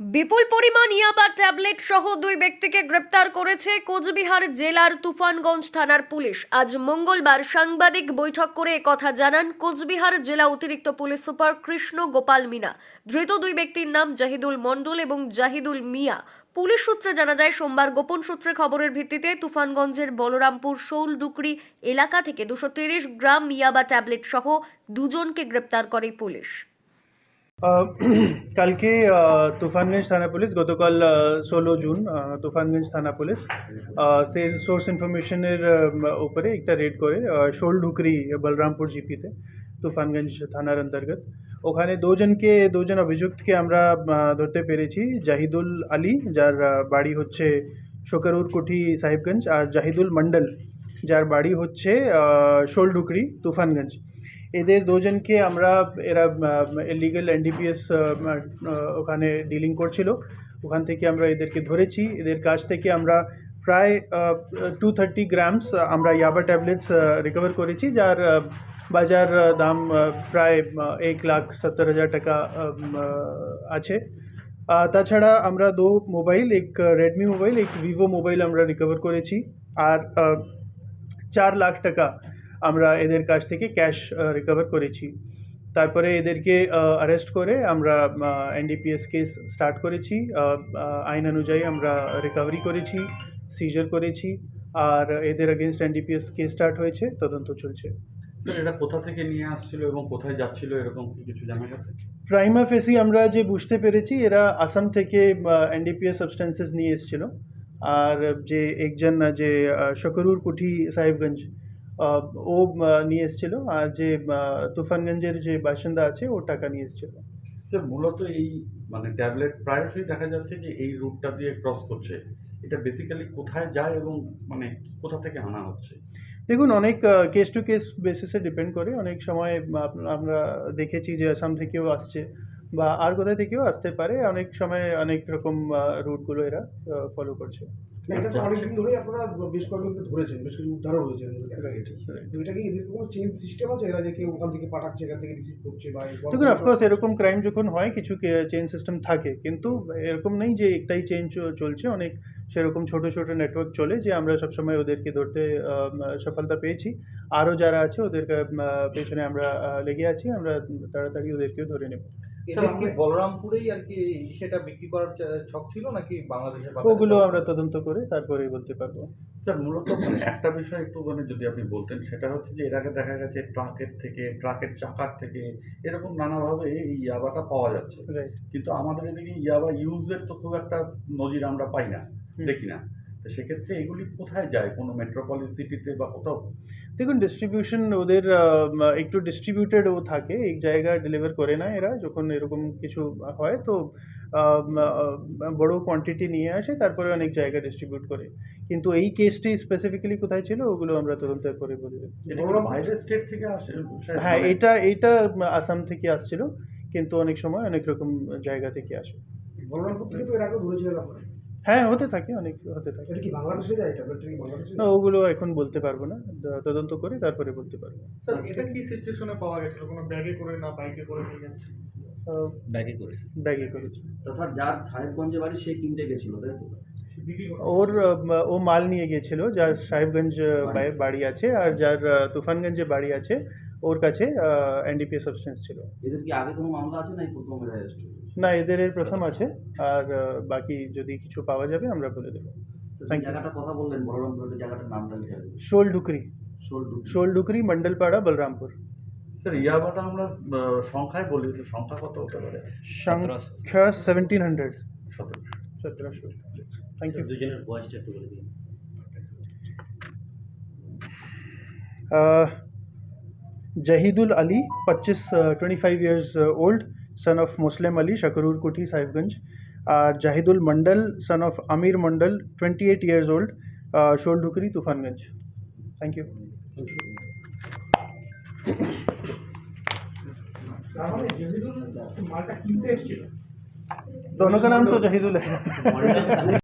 বিপুল পরিমাণ ইয়াবা ট্যাবলেট সহ দুই ব্যক্তিকে গ্রেপ্তার করেছে কোচবিহার জেলার তুফানগঞ্জ থানার পুলিশ। আজ মঙ্গলবার সাংবাদিক বৈঠক করে কথা জানান কোচবিহার জেলা অতিরিক্ত পুলিশ সুপার কৃষ্ণ গোপাল মিনা। ধৃত দুই ব্যক্তির নাম জাহিদুল মণ্ডল এবং জাহিদুল মিয়া। পুলিশ সূত্রে জানা যায়, সোমবার গোপন সূত্রে খবরের ভিত্তিতে তুফানগঞ্জের বলরামপুর শৌলডুকরি এলাকা থেকে দুশো গ্রাম ইয়াবা ট্যাবলেট সহ দুজনকে গ্রেপ্তার করে পুলিশ। কালকে তুফানগঞ্জ থানা পুলিশ, গতকাল ষোলো জুন তুফানগঞ্জ থানা পুলিশ সে সোর্স ইনফরমেশনের উপরে একটা রেড করে শোল ঢুকরি, বলরামপুর জিপিতে, তুফানগঞ্জ থানার অন্তর্গত। ওখানে দুজনকে, দুজন অভিযুক্তকে আমরা ধরতে পেরেছি। জাহিদুল আলী, যার বাড়ি হচ্ছে শোকরুর কুঠি সাহেবগঞ্জ, আর জাহিদুল মন্ডল যার বাড়ি হচ্ছে আহ, শোলঢুকরি তুফানগঞ্জ। এদের দুজনকে আমরা এরা লিগাল এনডিপিএস ওখানে ডিলিং করছিল। ওখান থেকে আমরা এদেরকে ধরেছি। এদের কাছ থেকে আমরা প্রায় টু থার্টি গ্রামস আমরা ইয়াবা ট্যাবলেটস রিকভার করেছি যার বাজার দাম প্রায় এক লাখ সত্তর হাজার টাকা আছে। তাছাড়া আমরা দু মোবাইল এক রেডমি মোবাইল এক ভিভো মোবাইল আমরা রিকভার করেছি। আর চার লাখ টাকা আমরা এদের কাছ থেকে ক্যাশ রিকভার করেছি। তারপরে এদেরকে অ্যারেস্ট করে আমরা এনডিপিএস কেস স্টার্ট করেছি। আইন অনুযায়ী আমরা রিকভারি করেছি সিজার করেছি আর এদের এগেনস্ট এনডিপিএস কেস স্টার্ট হয়েছে তদন্ত চলছে। এটা কোথা থেকে নিয়ে আসছিল এবং কোথায় যাচ্ছিল এরকম কি কিছু জানা গেছে? প্রাইমা ফেসি আমরা যে বুঝতে পেরেছি এরা আসাম থেকে এনডিপিএস সাবস্টেন্সেস নিয়ে এসেছিল। আর যে একজন যে শকরুর কুঠি সাহেবগঞ্জ ও নিয়ে এসেছিল আর যে তুফানগঞ্জের যে বাসিন্দা আছে ও টাকা নিয়ে এসেছিল। স্যার মূলত এই মানে ট্যাবলেট প্রায়শই দেখা যাচ্ছে যে এই রুটটা দিয়ে ক্রস করছে। এটা বেসিক্যালি কোথায় যায় এবং মানে কোথা থেকে আনা হচ্ছে? দেখুন অনেক কেস টু কেস বেসিসে ডিপেন্ড করে। অনেক সময় আমরা দেখেছি যে আসাম থেকেও আসছে। বা আর কোথায় থেকেও আসতে পারে। অনেক সময় অনেক রকম রুটগুলো এরা ফলো করছে। এটা তো অনেকদিন ধরেই আপনারা বেশ কয়েকজনকে ধরেছেন বেশ কিছু উদ্ধারও হয়েছে এর মধ্যে দেখা গেছে তো এটা কি এদের কোনো চেঞ্জ সিস্টেম আছে? এরা যে কেউ ওখান থেকে পাঠাচ্ছে এখান থেকে রিসিভ করছে বা দেখুন অফকোর্স এরকম ক্রাইম যখন হয় কিছু চেইন সিস্টেম থাকে। কিন্তু এরকম নেই যে একটাই চেইন চলছে। অনেক সেরকম ছোট ছোট নেটওয়ার্ক চলে যে আমরা সবসময় ওদেরকে ধরতে আহ, সফলতা পেয়েছি। আরও যারা আছে ওদেরকে আহ, পেছনে আমরা লেগে আছি। আমরা তাড়াতাড়ি ওদেরকেও ধরে নেব। কি বলরামপুরেই আর কি সেটা বিক্রি করার ছক ছিল নাকি বাংলাদেশের বাজারে? ওগুলো আমরা তদন্ত করে তারপরে বলতে পারব। স্যার মূলত একটা বিষয় একটু মানে যদি আপনি বলতেন সেটা হচ্ছে যে এর আগে দেখা গেছে ট্রাকের থেকে ট্রাকের চাকার থেকে এরকম নানাভাবে এই ইয়াবাটা পাওয়া যাচ্ছে। কিন্তু আমাদের এদিকে ইয়াবা ইউজের তো খুব একটা নজির আমরা পাই না দেখি না। তো সেক্ষেত্রে এগুলি কোথায় যায়? কোনো মেট্রোপলিস সিটিতে বা কোথাও? দেখুন ডিস্ট্রিবিউশন ওদের একটু ডিস্ট্রিবিউটেড ও থাকে। এক জায়গায় ডেলিভার করে না এরা যখন এরকম কিছু হয় তো বড় কোয়ান্টিটি নিয়ে আসে তারপরে অনেক জায়গায় ডিস্ট্রিবিউট করে। কিন্তু এই কেসটি স্পেসিফিক্যালি কোথায় ছিল ওগুলো আমরা তদন্ত করে বলে স্টেট থেকে হ্যাঁ এটা এটা আসাম থেকে আসছিল কিন্তু অনেক সময় অনেক রকম জায়গা থেকে আসে। থেকে তো এর আগে ধরেছিলেন আপনারা হ্যাঁ হতে থাকে অনেক হতে থাকে। কি বাংলাদেশে যায় এটা বাংলাদেশে না ওগুলো এখন বলতে পারব না। তদন্ত করে তারপরে বলতে পারব। স্যার এটা কি সিচুয়েশনে পাওয়া গেছিল? কোনো ব্যাগে করে না বাইকে করে নিয়ে যাচ্ছে ব্যাগে করেছে। ব্যাগে করেছি। তাছাড়া যার সাহেবগঞ্জে বাড়ি সে কিনতে গেছিল তাই তো? ওর ও মাল নিয়ে গিয়েছিল যার সাহেবগঞ্জ বাড়ি আছে আর যার তুফানগঞ্জে বাড়ি আছে ওর কাছে এনডিপিএস সাবস্টেন্স ছিল। এদের কি আগে কোনো মামলা আছে নাকি প্রথম না এদের এর প্রথম আছে আর বাকি যদি কিছু পাওয়া যাবে আমরা বলে দেবো. জায়গাটা কথা বললেন বলরামপুরের জায়গাটার নামটা শোল ডুকরি। শোল্ডু শোল ডুকরি মন্ডলপাড়া বলরামপুর। স্যার ইয়াবাটা আমরা সংখ্যায় বলি তো সংখ্যা কত হতে পারে? সংখ্যা সেভেন্টিন হান্ড্রেড সতেরো সতেরোশো থ্যাংক ইউ দুজনের বয়সটা একটু বলে দিন Uh, Jahidul Ali, 25, uh, 25 years uh, old, son of Muslim Ali, Shakarur Kuti, Sahibganj. Uh, Jahidul Mandal, son of Amir Mandal, 28 years old, uh, Shol Dukri, Tufanganj. Thank you. তার মানে জহিদুল মালটা কিনতে এসেছিল दोनों का नाम तो जहीदुल है